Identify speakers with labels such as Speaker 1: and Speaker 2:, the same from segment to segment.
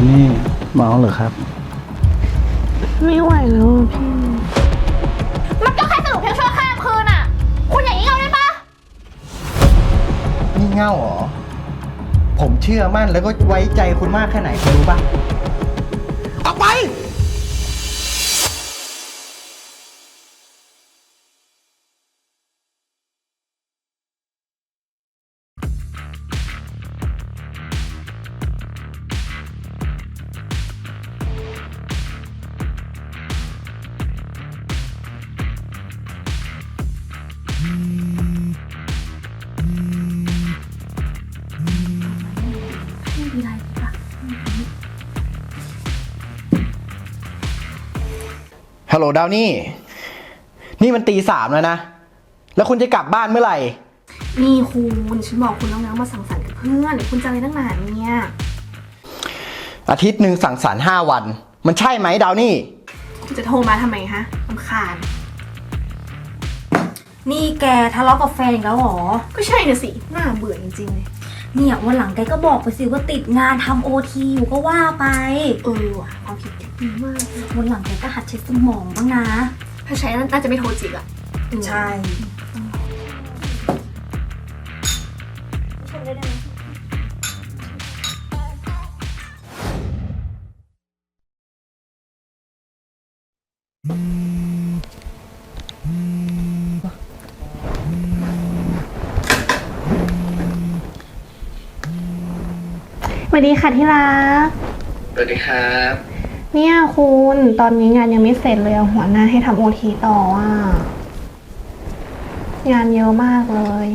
Speaker 1: อนนี้เมาเหรอครับ
Speaker 2: ไม่ไหวแล้วอะพี่
Speaker 3: มันก็แค่สนุกเพียงชั่วข้ามคืนอะ คุณอย่างนี้เอาได้ปะ
Speaker 4: นี่เง่าเหรอ ผมเชื่อมั่นแล้วก็ไว้ใจคุณมากแค่ไหนคุณรู้ปะออกไป ฮัลโหลดาวนี่ นี่มันตีสามแล้วนะ แล้วคุณจะกลับบ้านเมื่อไหร่
Speaker 3: นี่คุณฉันบอกคุณแล้วนะมาสังสรรค์กับเพื่อนคุณจะอะไรตั้งนานเนี่ย
Speaker 4: อาทิตย์หนึ่งสั่งสรรค์ห้าวัน มันใช่ไหมดาวนี่
Speaker 3: คุณจะโทรมาทำไมฮะลำคาญ
Speaker 5: นี่แกทะเลาะกับแฟนอีกแล้วเหรอ
Speaker 3: ก็ใช่น่ะสิน่าเบื่อจริงๆเลย
Speaker 5: เนี่ยวันหลังแกก็บอกไปสิว่าติดงานทำโอทีอยู่ก็ว่าไป
Speaker 3: เออว่ะความคิดแกดีมาก
Speaker 5: วันหลังแกก็หัดใช้สมองบ้างนะ
Speaker 3: ถ้าใช้น่าจะไม่โทรจิกอะ
Speaker 5: ใช่
Speaker 2: ส วัสดีค่ะที่รัก
Speaker 4: สวัสดีครับ
Speaker 2: เนี่ยคุณตอนนี้งานยังไม่เสร็จเลยอะหัวหน้าให้ทำโอทีต่ออะงานเยอะมากเลย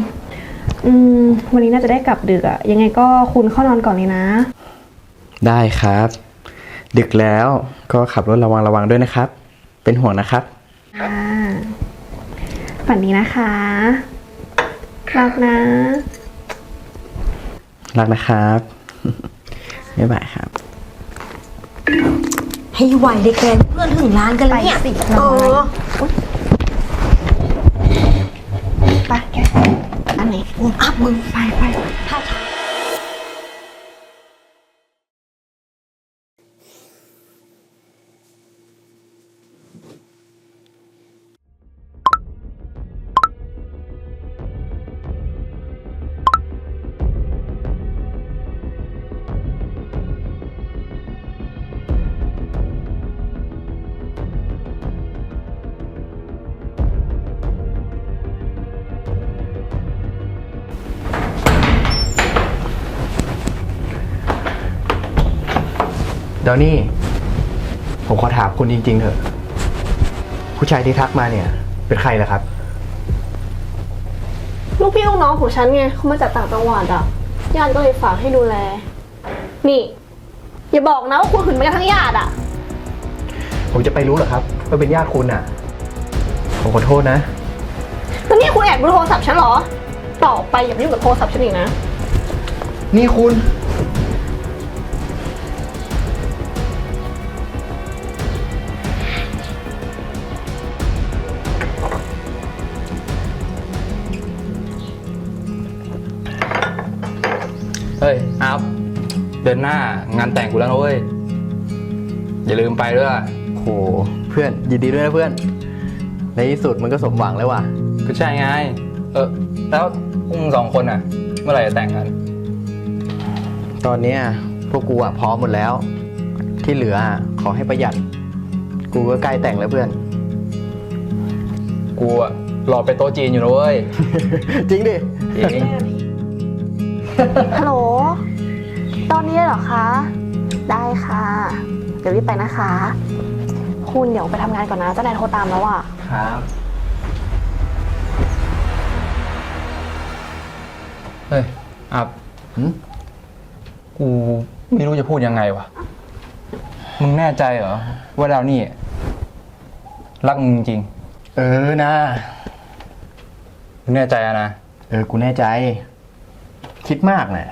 Speaker 2: อืม วันนี้น่าจะได้กลับดึกอะยังไงก็คุณเข้านอนก่อนเลยนะ
Speaker 4: ได้ครับ ดึกแล้วก็ขับรถระวังระวังด้วยนะครับ เป็นห่วงนะครับ
Speaker 2: ค่ะฝันดีนะคะรักนะ
Speaker 4: รักนะครับ บ๊ายบายครับ
Speaker 5: ให้ไหวเลยแกเพื่อนถึงร้านกันแล้วเนี่ย
Speaker 2: ไปสิ
Speaker 5: เออ
Speaker 2: ไปแกอันไหน
Speaker 5: อัพมึง
Speaker 2: ไปไป
Speaker 5: ถ้า
Speaker 4: เดี๋ยวนี่ ผมขอถามคุณจริง ๆ เถอะ ผู้ชายที่ทักมาเนี่ย เป็นใครล่ะครับ
Speaker 2: ลูกพี่ลูกน้องของฉันไงเขามาจากต่างจังหวัดอะญาติก็เลยฝากให้ดูแล นี่ อย่าบอกนะว่าคุณหึงไปกันทั้งญาติอะ
Speaker 4: ผมจะไปรู้เหรอครับว่าเป็นญาติคุณอะ ผมขอโทษนะ
Speaker 2: แล้วนี่คุณแอบดูโทรศัพท์ฉันเหรอ ต่อไปอย่ามายุ่งกับโทรศัพท์ฉันอีกนะ
Speaker 4: นี่คุณ
Speaker 6: อนหน้างานแต่งกูแล้วนะเว้ย อย่าลืมไปด้วย
Speaker 4: โหเพื่อนยินดีด้วยนะเพื่อน ในที่สุดมันก็สมหวังแล้วว่ะ
Speaker 6: ก็ใช่ไง เออ แล้วพวกมึงสองคนอะ เมื่อไหร่จะแต่งกัน
Speaker 4: ตอนเนี้ยพวกกูอะพร้อมหมดแล้ว ที่เหลืออะขอให้ประหยัด กูก็ใกล้แต่งแล้วเพื่อน
Speaker 6: กูอะรอไปโต๊ะจีนอยู่นะเว้ย
Speaker 4: จริงดิ
Speaker 6: จริง
Speaker 2: ฮัลโหล ตอนนี้เหรอคะ ได้ค่ะ เดี๋ยวรีบไปนะคะ คุณเดี๋ยวไปทำงานก่อนนะ เจ้านายโทรตามแล้วอะ
Speaker 4: ครับ
Speaker 6: เฮ้ย อัพ
Speaker 4: หืม
Speaker 6: กูไม่รู้จะพูดยังไงวะ มึงแน่ใจเหรอ ว่าดาวนี่ รักมึงจริง
Speaker 4: เออนะ
Speaker 6: มึงแน่ใจอะนะ
Speaker 4: เออ กูแน่ใจ คิดมากนะ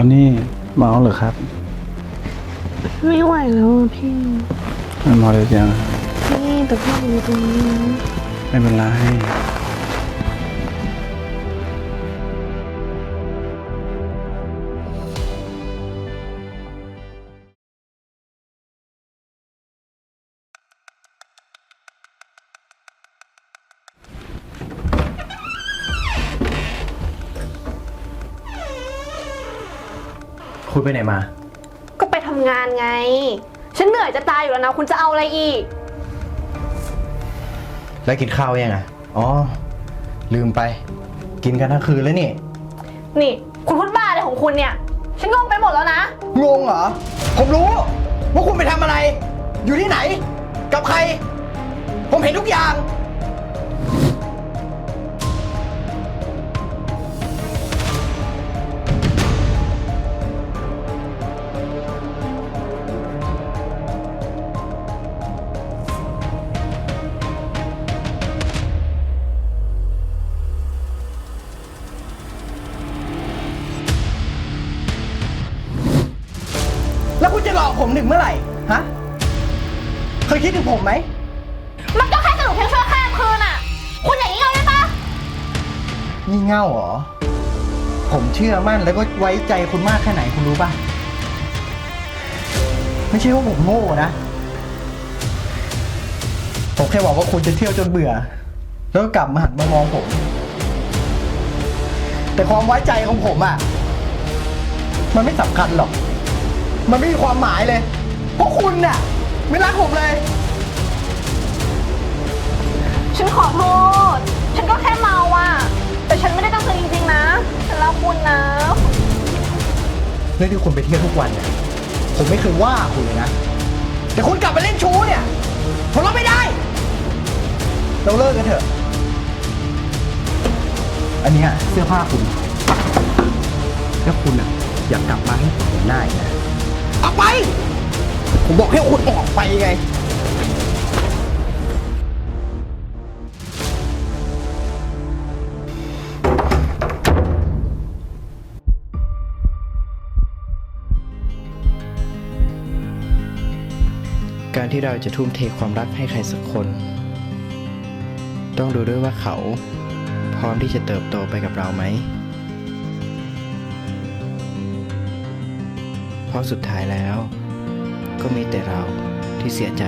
Speaker 1: อันนี้เมาเหรือครับ
Speaker 2: ไม่ไหวแล้วพี่
Speaker 1: มันเมาเลยจัง
Speaker 2: นี่แต่พี่อยู่ตรงนี้
Speaker 1: ไม่เป็นไร
Speaker 4: คุณไปไหนมา
Speaker 2: ก็ไปทำงานไง ฉันเหนื่อยจะตายอยู่แล้วนะ คุณจะเอาอะไรอีก
Speaker 4: แล้วกินข้าวยังอะอ๋อ ลืมไป กินกันทั้งคืนแล้วนี่
Speaker 2: นี่ คุณพูดบ้าอะไรของคุณเนี่ย ฉันงงไปหมดแล้วนะ
Speaker 4: งงเหรอ ผมรู้ ว่าคุณไปทำอะไร อยู่ที่ไหน กับใคร ผมเห็นทุกอย่าง แล้วคุณจะหลอกผมถึงเมื่อไหร่ ฮะ เคยคิดถึงผมไหม
Speaker 2: มันก็แค่สนุกเพียงชั่วข้ามคืนอะ คุณอย่างนี้เอาได้ปะ
Speaker 4: งี่เง่าเหรอ ผมเชื่อมั่นแล้วก็ไว้ใจคุณมากแค่ไหนคุณรู้ป่ะ ไม่ใช่ว่าผมโง่นะ ผมแค่บอกว่าคุณจะเที่ยวจนเบื่อ แล้วก็กลับมาหันมามองผม แต่ความไว้ใจของผมอะมันไม่สำคัญหรอก มันไม่มีความหมายเลย เพราะคุณน่ะไม่รักผมเลย
Speaker 2: ฉันขอโทษ ฉันก็แค่เมาอะ แต่ฉันไม่ได้ตั้งใจจริงๆนะ ฉันรักคุณนะ
Speaker 4: เรื่องที่คุณไปเที่ยวทุกวันเนี่ยผมไม่เคยว่าคุณเลยนะ แต่คุณกลับมาเล่นชู้เนี่ย ผมรับไม่ได้ เราเลิกกันเถอะ อันเนี้ยเสื้อผ้าคุณแล้วคุณอะอยากกลับมาให้ผมเห็นหน้า บอกให้คุณออกไปไง การที่เราจะทุ่มเทความรักให้ใครสักคน ต้องดูด้วยว่าเขา พร้อมที่จะเติบโตไปกับเราไหมเพราะสุดท้ายแล้ว ก็มีแต่เราที่เสียใจ